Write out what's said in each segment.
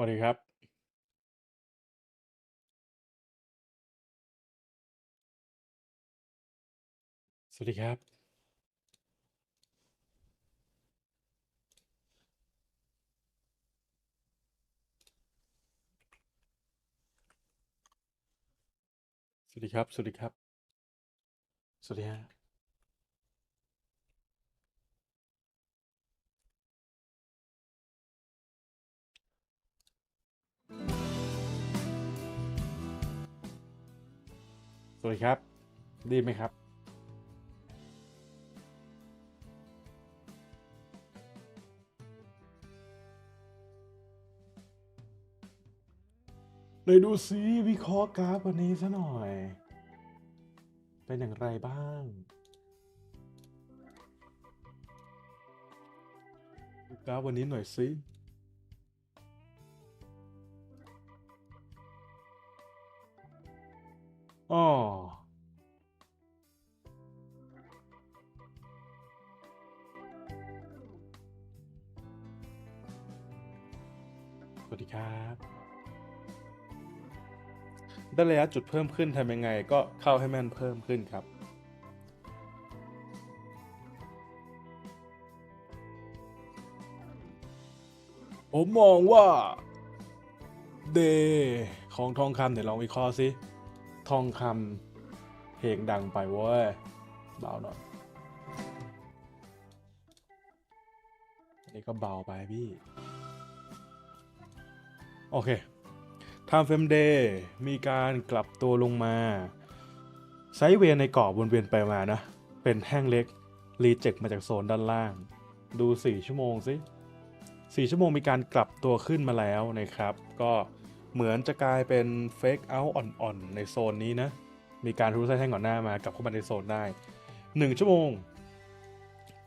สวัสดีครับ สวัสดีครับ สวัสดีครับ สวัสดีครับ สวัสดีฮะ สวัสดีครับด้ยินไหมครับ เลยดูซิวิเคราะห์กราฟวันนี้ซะหน่อย เป็นอย่างไรบ้างดูกราฟวันนี้หน่อยสิ อ๋อสวัสดีครับ ได้ระยะจุดเพิ่มขึ้นทำยังไงก็เข้าให้แม่นเพิ่มขึ้นครับ ผมมองว่า เด ของทองคำเดี๋ยวลองวิเคราะห์สิ ทองคำเพลงดังไปเว้ยเบาหน่อยอันนี้ก็เบาไปพี่ โอเค Time Frame Day มีการกลับตัวลงมา ไซเวีย์ในกรอบวนเวียนไปมานะ เป็นแท่งเล็ก รีเจ็คมาจากโซนด้านล่าง ดู 4 ชั่วโมงสิ4ชั่วโมงมีการกลับตัวขึ้นมาแล้วนะครับ ก็ เหมือนจะกลายเป็นเฟกเอาท์อ่อนๆ ในโซนนี้นะ มีการทุบไส้แท่งก่อนหน้ามากลับเข้ามาในโซนได้ 1 ชั่วโมง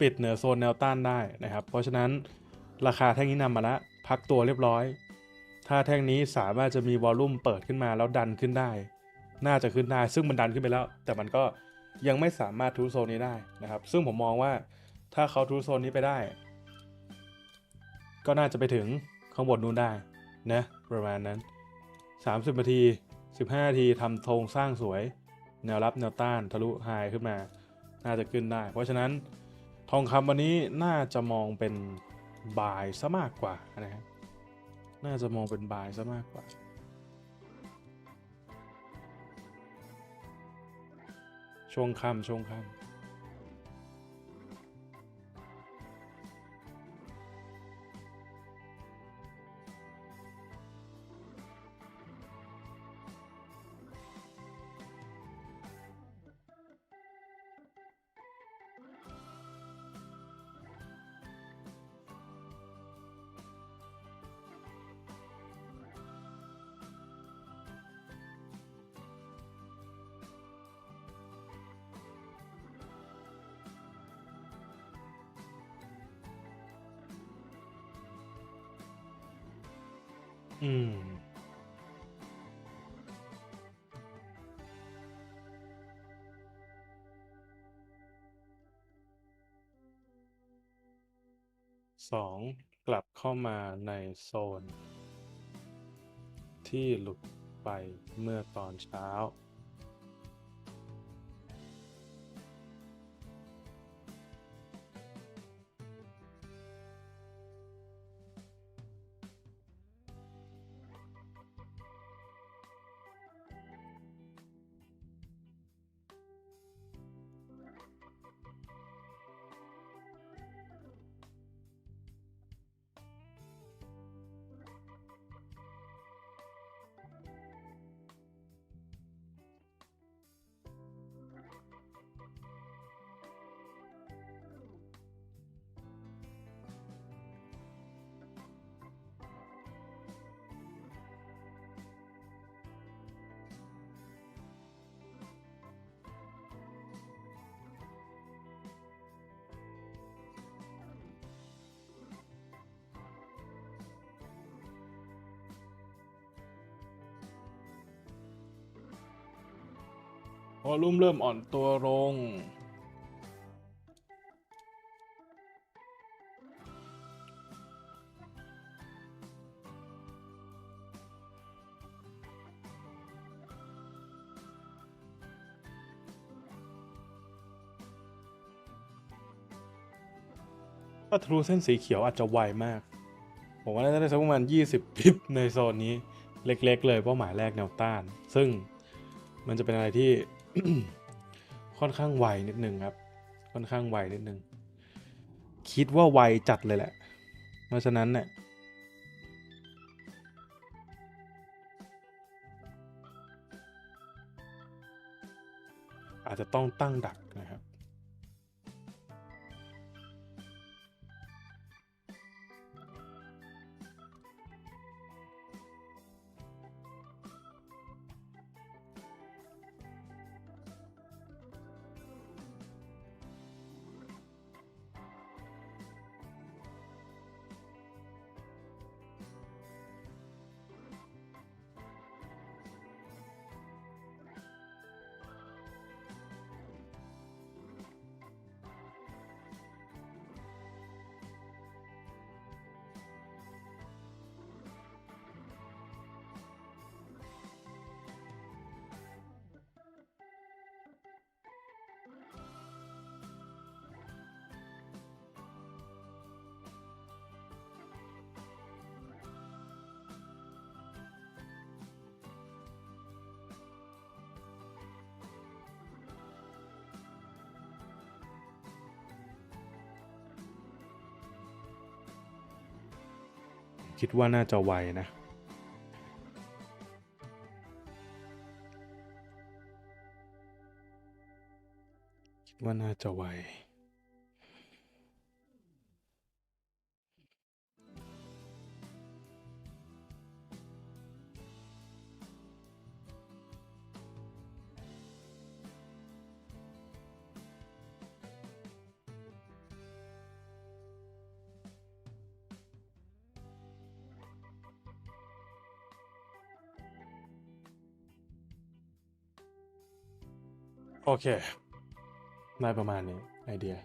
ปิดเหนือโซนแนวต้านได้นะครับ เพราะฉะนั้นราคาแท่งนี้นำมาละ พักตัวเรียบร้อย ถ้าแท่งนี้สามารถจะมีวอลลุ่มเปิดขึ้นมาแล้วดันขึ้นได้ น่าจะขึ้นได้ซึ่งมันดันขึ้นไปแล้ว แต่มันก็ยังไม่สามารถทูโซนนี้ได้นะครับ ซึ่งผมมองว่าถ้าเขาทูโซนนี้ไปได้ ก็น่าจะไปถึงข้างบนนู้นได้ นะประมาณนั้น 30นาที 15นาทีทำธงสร้างสวย แนวรับแนวต้านทะลุไฮขึ้นมา น่าจะขึ้นได้ เพราะฉะนั้นทองคำวันนี้น่าจะมองเป็นบายซะมากกว่านะครับน่าจะมองเป็นบายซะมากกว่าช่วงค่ำช่วงค่ำ อืมสองกลับเข้ามาในโซน ที่หลุดไปเมื่อตอนเช้า อลุ่มเริ่มอ่อนตัวลง ถ้าทะลุเส้นสีเขียวอาจจะไวมาก ผมว่าน่าจะได้สักประมาณ 20พิบในโซนนี้เล็กๆ เลยเป้าหมายแรกแนวต้าน ซึ่งมันจะเป็นอะไรที่ ค่อนข้างไวนิดนึงครับ ค่อนข้างไวนิดนึง คิดว่าไวจัดเลยแหละ เพราะฉะนั้นเนี่ยอาจจะต้องตั้งดัก คิดว่าน่าจะไวนะ คิดว่าน่าจะไว โอเค ได้ประมาณนี้ไอเดีย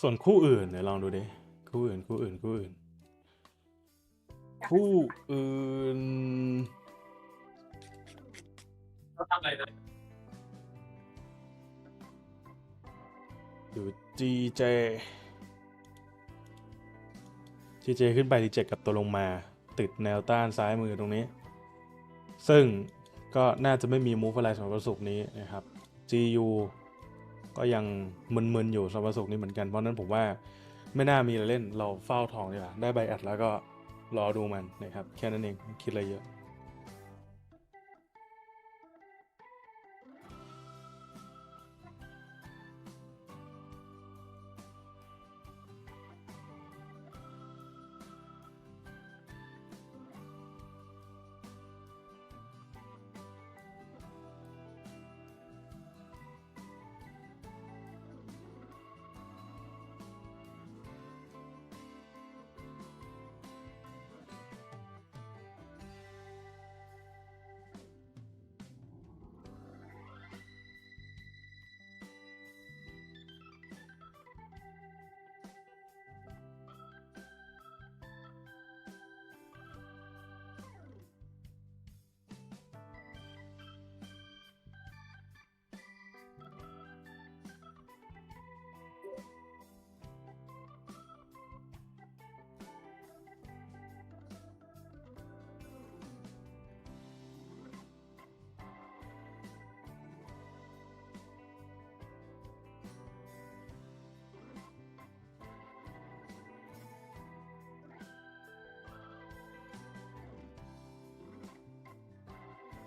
ส่วนคู่อื่นเดี๋ยวลองดูดิ คู่อื่น คู่อื่น คู่อื่น คู่อื่นเขาทำอะไรนะอยู่ GJ GJ ขึ้นไปดีเจกับตัวลงมา ติดแนวต้านซ้ายมือตรงนี้ ซึ่งก็น่าจะไม่มีมูฟอะไรสำหรับวันศุกร์นี้นะครับ GU ก็ยังมึนๆอยู่สำหรับวันศุกร์นี้เหมือนกันเพราะนั้นผมว่าไม่น่ามีอะไรเล่นเราเฝ้าทองดีกว่าได้ใบแอดแล้วก็รอดูมันนะครับ แค่นั้นเองคิดอะไรเยอะ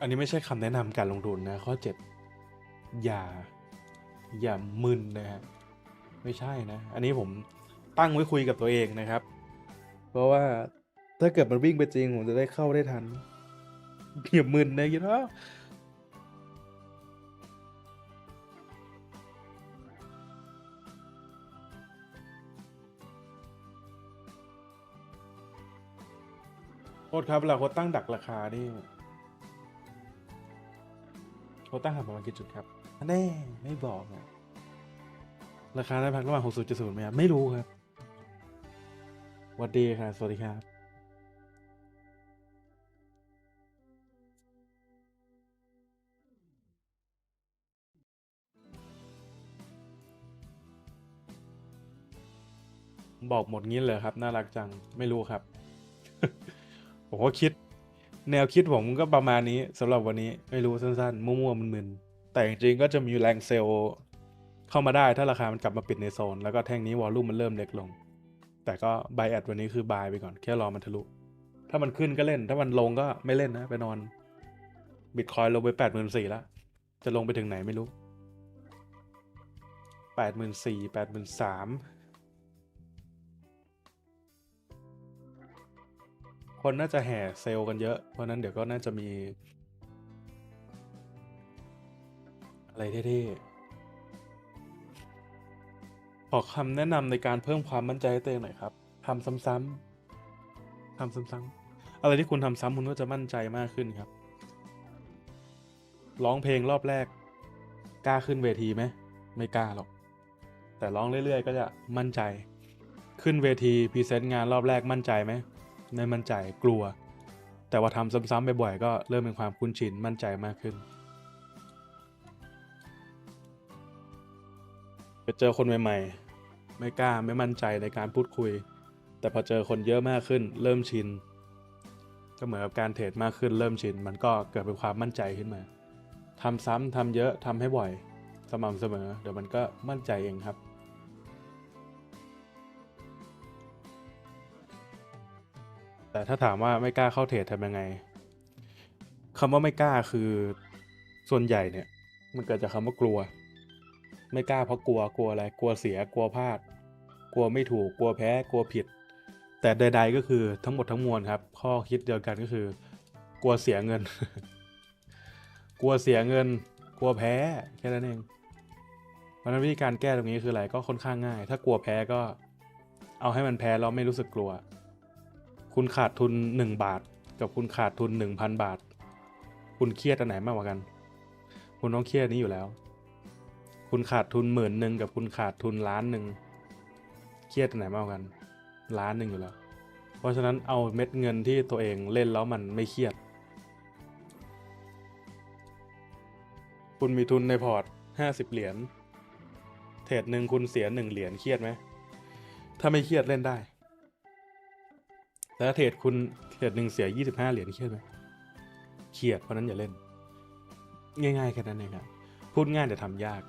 อันนี้ไม่ใช่คำแนะนำการลงทุนนะ ข้อ 7 อย่า อย่ามึนนะฮะไม่ใช่นะ อันนี้ผมตั้งไว้คุยกับตัวเองนะครับ เพราะว่าถ้าเกิดมันวิ่งไปจริง ผมจะได้เข้าได้ทันอย่ามึนนะคิดว่าโทษครับเวลาโค้ดตั้งดักราคานี่ เโาตั้งค่กประมาณกี่จุดครับแน่ไม่บอกนะราคาได้พักระหว่างหกศูนจุดศูนไหมครับ ไม่รู้ครับวัสดีครับ สวัสดีครับบอกหมดงี้เลยครับ น่ารักจังไม่รู้ครับ ผมก็คิด แนวคิดผมก็ประมาณนี้สำหรับวันนี้ไม่รู้สั้นๆ มั่วๆมึนๆ แต่จริงๆก็จะมีแรงเซลล์เข้ามาได้ถ้าราคามันกลับมาปิดในโซน แล้วก็แท่งนี้วอลลุ่มมันเริ่มเล็กลง แต่ก็บายแอดวันนี้คือบายไปก่อน แค่รอมันทะลุ ถ้ามันขึ้นก็เล่น ถ้ามันลงก็ไม่เล่นนะ ไปนอนบิตคอยลงไปแปดหมื่นสี่แล้ว จะลงไปถึงไหนไม่รู้แปดหมื่นสี่แปดหมื่นสาม คนน่าจะแห่เซลล์กันเยอะ เพราะนั้นเดี๋ยวก็น่าจะมี อะไรเท่ๆขอคำแนะนำในการเพิ่มความมั่นใจให้ตัวเองหน่อยครับทำซ้ำๆทำซ้ำๆอะไรที่คุณทำซ้ำคุณก็จะมั่นใจมากขึ้นครับ ร้องเพลงรอบแรก กล้าขึ้นเวทีไหมไม่กล้าหรอก แต่ร้องเรื่อยๆ ก็จะมั่นใจ ขึ้นเวทีพรีเซนต์งานรอบแรกมั่นใจไหม ไม่มั่นใจกลัว แต่ว่าทำซ้ำๆบ่อยๆก็เริ่มเป็นความคุ้นชินมั่นใจมากขึ้นไปเจอคนใหม่ๆ ไม่กล้าไม่มั่นใจในการพูดคุย แต่พอเจอคนเยอะมากขึ้น เริ่มชิน ก็เหมือนกับการเทรดมากขึ้นเริ่มชิน มันก็เกิดเป็นความมั่นใจขึ้นมาทำซ้ำทำเยอะทำให้บ่อย สม่ำเสมอ เดี๋ยวมันก็มั่นใจเองครับ แต่ถ้าถามว่าไม่กล้าเข้าเทรดทำยังไงคำว่าไม่กล้าคือส่วนใหญ่เนี่ย มันเกิดจากคำว่ากลัว ไม่กล้าเพราะกลัวกลัวอะไรกลัวเสียกลัวพลาด กลัวไม่ถูกกลัวแพ้กลัวผิด แต่ใด ๆก็คือทั้งหมดทั้งมวลครับ ข้อคิดเดียวกันก็คือ กลัวเสียเงิน กลัวเสียเงิน กลัวแพ้แค่นั้นเองเพราะฉะนั้นวิธีการแก้ตรงนี้คืออะไรก็ค่อนข้างง่าย ถ้ากลัวแพ้ก็เอาให้มันแพ้แล้วไม่รู้สึกกลัว คุณขาดทุนหนึ่งบาท กับคุณขาดทุนหนึ่งพันบาท คุณเครียดอันไหนมากกว่ากัน คุณต้องเครียดนี้อยู่แล้ว คุณขาดทุนหมื่นหนึ่งกับคุณขาดทุนล้านหนึ่งเครียดอันไหนมากกว่ากันล้านหนึ่งอยู่แล้ว เพราะฉะนั้นเอาเม็ดเงินที่ตัวเองเล่นแล้วมันไม่เครียด คุณมีทุนในพอร์ตห้าสิบเหรียญเทรดหนึ่งคุณเสียหนึ่งเหรียญเครียดไหมถ้าไม่เครียดเล่นได้ แต่ถ้าเทรดคุณเทรดหนึ่งเสียยี่สิบห้าเหรียญเครียดไหมเครียดเพราะนั้นอย่าเล่น ง่ายๆแค่นั้นเองครับพูดง่ายแต่ทำยาก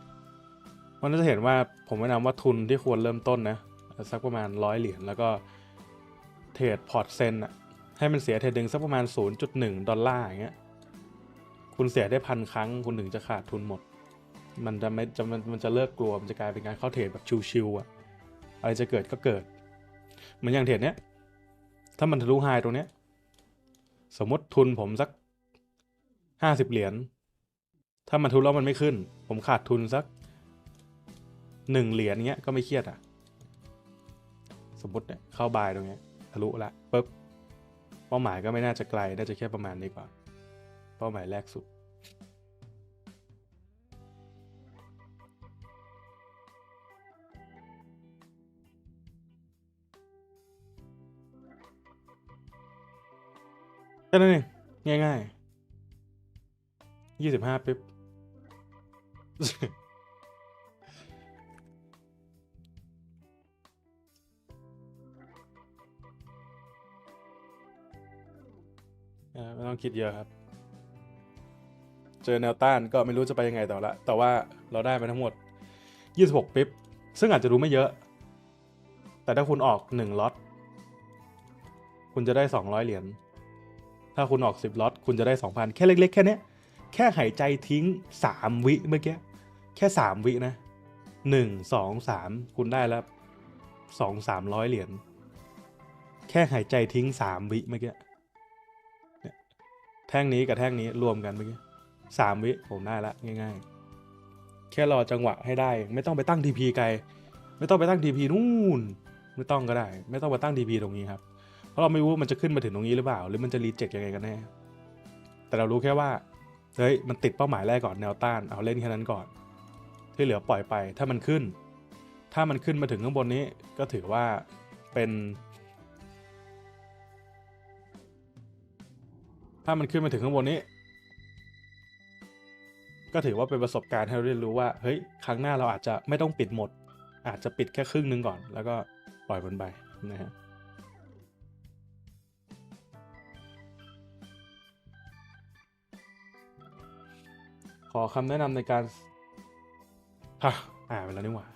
มันจะเห็นว่าผมแนะนำว่าทุนที่ควรเริ่มต้นนะสักประมาณร้อยเหรียญแล้วก็เทรดพอร์ตเซนอะให้มันเสียเทรดหนึ่งสักประมาณ 0.1 ดอลลาร์อย่างเงี้ยคุณเสียได้พันครั้ง คุณถึงจะขาดทุนหมด มันจะไม่จะมันมันจะเลิกกลัวมันจะกลายเป็นการเข้าเทรดแบบชิวๆอะอะไรจะเกิดก็เกิด เหมือนอย่างเทรดเนี้ย ถ้ามันทะลุไฮตรงเนี้ย สมมติทุนผมสักห้าสิบเหรียญ ถ้ามันทุนแล้วมันไม่ขึ้น ผมขาดทุนสักหนึ่งเหรียญเงี้ยก็ไม่เครียดอะ สมมติเนี่ยเข้าบายตรงเนี้ยทะลุละปุ๊บ เป้าหมายก็ไม่น่าจะไกล น่าจะแค่ประมาณนี้ก่อนเป้าหมายแรกสุด แค่นั้นเองง่ายๆยี่สิบห้าปิ๊บไม่ต้องคิดเยอะครับ เจอแนวต้านก็ไม่รู้จะไปยังไงต่อละ แต่ว่าเราได้มาทั้งหมด 26 ปิ๊บ ซึ่งอาจจะดูไม่เยอะ แต่ถ้าคุณออก 1ล็อต คุณจะได้ 200 เหรียญ ถ้าคุณออก 10ล็อตคุณจะได้ 2,000 แค่เล็ก ๆ แค่นี้แค่หายใจทิ้ง 3 วิเมื่อกี้ แค่ 3 วินะ 1 2 3 คุณได้แล้ว2 300 เหรียญแค่หายใจทิ้ง 3 วิเมื่อกี้แท่งนี้กับแท่งนี้รวมกันเมื่อกี้สามวิผมได้ละง่าย ๆ แค่รอจังหวะให้ได้ ไม่ต้องไปตั้งทีพีไกล ไม่ต้องไปตั้งทีพีนู่น ไม่ต้องก็ได้ ไม่ต้องไปตั้งทีพีตรงนี้ครับ เพราะเราไม่รู้ว่ามันจะขึ้นมาถึงตรงนี้หรือเปล่า หรือมันจะรีเจ็คยังไงกันแน่ แต่เรารู้แค่ว่า เฮ้ย มันติดเป้าหมายแรกก่อนแนวต้าน เอาเล่นแค่นั้นก่อน ที่เหลือปล่อยไป ถ้ามันขึ้น ถ้ามันขึ้นมาถึงข้างบนนี้ ก็ถือว่าเป็น ถ้ามันขึ้นมาถึงข้างบนนี้ ก็ถือว่าเป็นประสบการณ์ให้เราเรียนรู้ว่า เฮ้ย ครั้งหน้าเราอาจจะไม่ต้องปิดหมด อาจจะปิดแค่ครึ่งหนึงก่อน แล้วก็ปล่อยมันไปนะฮะ ขอคำแนะนำในการฮะอ่านไปแล้วนี่หว่า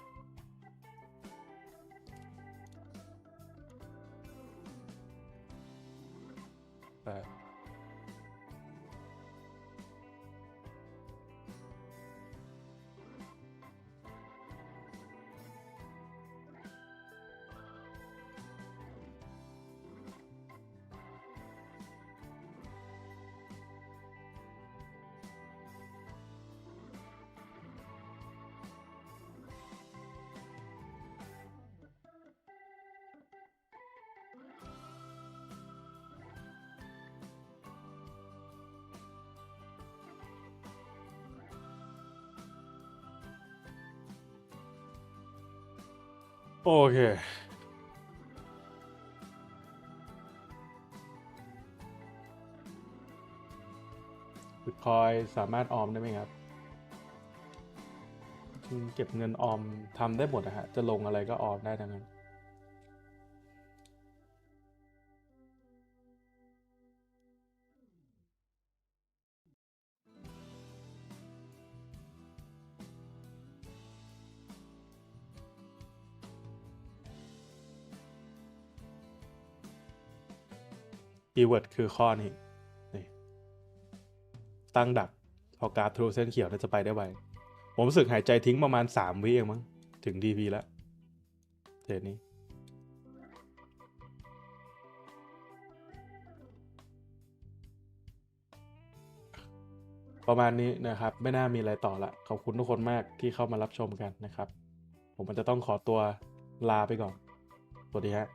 โอเค บิตคอยสามารถออมได้ไหมครับ เก็บเงินออมทำได้หมดนะฮะ จะลงอะไรก็ออมได้ทั้งนั้น คีย์เวิร์ดคือข้อนี้นี่ตั้งดักพอการ์ดทะลุเส้นเขียวน่าจะไปได้ไวผมรู้สึกหายใจทิ้งประมาณ 3 วิเองมั้งถึง DP แล้วเทรดนี้ ประมาณนี้นะครับ ไม่น่ามีอะไรต่อละ ขอบคุณทุกคนมากที่เข้ามารับชมกันนะครับ ผมมันจะต้องขอตัวลาไปก่อน สวัสดีฮะ